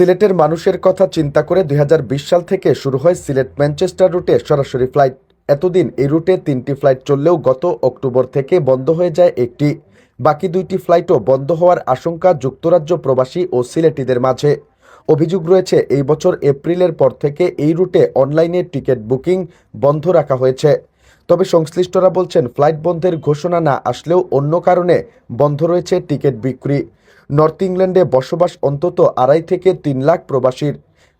সিলেটের মানুষের কথা চিন্তা করে দুই হাজার বিশ সাল থেকে শুরু হয় সিলেট ম্যানচেস্টার রুটে সরাসরি ফ্লাইট। এতদিন এই রুটে তিনটি ফ্লাইট চললেও গত অক্টোবর থেকে বন্ধ হয়ে যায় একটি। বাকি দুইটি ফ্লাইটও বন্ধ হওয়ার আশঙ্কা যুক্তরাজ্য প্রবাসী ও সিলেটিদের মাঝে। অভিযোগ রয়েছে, এই বছর এপ্রিলের পর থেকে এই রুটে অনলাইনে টিকিট বুকিং বন্ধ রাখা হয়েছে। তবে সংশ্লিষ্টরা বলছেন, ফ্লাইট বন্ধের ঘোষণা না আসলেও অন্য কারণে বন্ধ রয়েছে টিকিট বিক্রি। নর্থ ইংল্যান্ডে বসবাস অন্তত আড়াই থেকে তিন লাখ প্রবাসীর,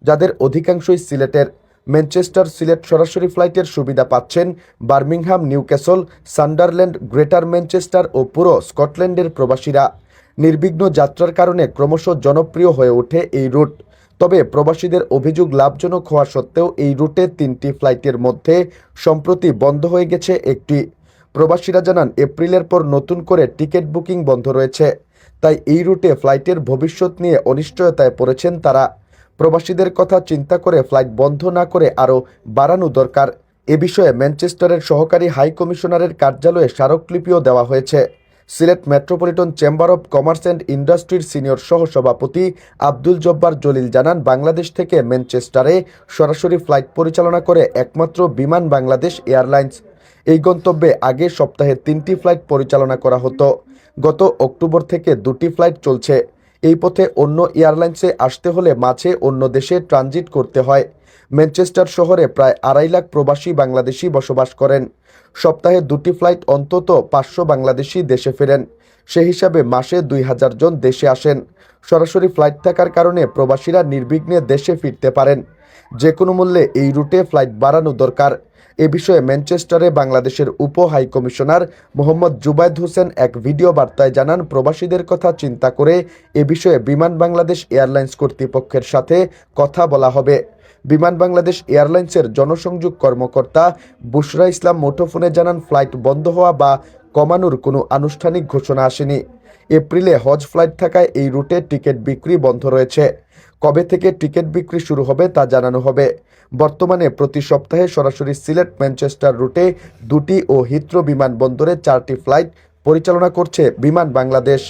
যাদের অধিকাংশই সিলেটের। ম্যানচেস্টার সিলেট সরাসরি ফ্লাইটের সুবিধা পাচ্ছেন Birmingham, Newcastle, Sunderland, Greater Manchester ও পুরো স্কটল্যান্ডের প্রবাসীরা। নির্বিঘ্ন যাত্রার কারণে ক্রমশ জনপ্রিয় হয়ে ওঠে এই রুট। তবে প্রবাসীদের অভিযোগ লাভজনক হওয়া সত্ত্বেও এই রুটে তিনটি ফ্লাইটের মধ্যে সম্প্রতি বন্ধ হয়ে গেছে একটি। প্রবাসীরা জানান, এপ্রিলের পর নতুন করে টিকিট বুকিং বন্ধ রয়েছে। তাই এই রুটে ফ্লাইটের ভবিষ্যৎ নিয়ে অনিশ্চয়তায় পড়েছেন তারা। প্রবাসীদের কথা চিন্তা করে ফ্লাইট বন্ধ না করে আরও বাড়ানো দরকার। এ বিষয়ে ম্যানচেস্টারের সহকারী হাই কমিশনারের কার্যালয়ে স্মারকলিপিও দেওয়া হয়েছে। Sylhet metropolitan chamber of commerce and ইন্ডাস্ট্রির সিনিয়র সহসভাপতি আব্দুল জব্বার জলিল জানান, বাংলাদেশ থেকে ম্যানচেস্টারে সরাসরি ফ্লাইট পরিচালনা করে একমাত্র বিমান বাংলাদেশ এয়ারলাইন্স। এই গন্তব্যে আগে সপ্তাহে তিনটি ফ্লাইট পরিচালনা করা হতো। গত অক্টোবর থেকে দুটি ফ্লাইট চলছে। এই পথে অন্য এয়ারলাইন্সে আসতে হলে মাঝে অন্য দেশে ট্রানজিট করতে হয়। ম্যানচেস্টার শহরে প্রায় আড়াই লাখ প্রবাসী বাংলাদেশি বসবাস করেন। সপ্তাহে দুটি ফ্লাইট অন্তত পাঁচশো বাংলাদেশি দেশে ফেরেন। সে হিসাবে মাসে দুই হাজার জন দেশে আসেন। সরাসরি ফ্লাইট থাকার কারণে প্রবাসীরা নির্বিঘ্নে দেশে ফিরতে পারেন। যে কোনো মূল্যে এই রুটে ফ্লাইট বাড়ানো দরকার। এ বিষয়ে ম্যানচেস্টারে বাংলাদেশের উপ হাই কমিশনার মোহাম্মদ জুবায়দ হোসেন এক ভিডিও বার্তায় জানান, প্রবাসীদের কথা চিন্তা করে এ বিষয়ে বিমান বাংলাদেশ এয়ারলাইন্স কর্তৃপক্ষের সাথে কথা বলা হবে। বিমান বাংলাদেশ এয়ারলাইন্সের জনসংযোগ কর্মকর্তা বুশরা ইসলাম মুঠোফোনে জানান, ফ্লাইট বন্ধ হওয়া বা কমানোর কোনো আনুষ্ঠানিক ঘোষণা আসেনি। এপ্রিলে হজ ফ্লাইট থাকায় এই রুটে টিকিট বিক্রি বন্ধ রয়েছে। কবে থেকে টিকিট বিক্রি শুরু হবে তা জানানো হবে। বর্তমানে প্রতি সপ্তাহে সরাসরি সিলেট, ম্যানচেস্টার রুটে দুটি ও হিথ্রো বিমানবন্দরে চারটি ফ্লাইট পরিচালনা করছে বিমান বাংলাদেশ।